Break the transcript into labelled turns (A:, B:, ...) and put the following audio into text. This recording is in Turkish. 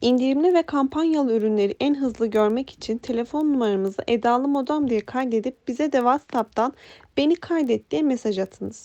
A: İndirimli ve kampanyalı ürünleri en hızlı görmek için telefon numaramızı Edalı Modem diye kaydedip bize de WhatsApp'tan beni kaydet diye mesaj atınız.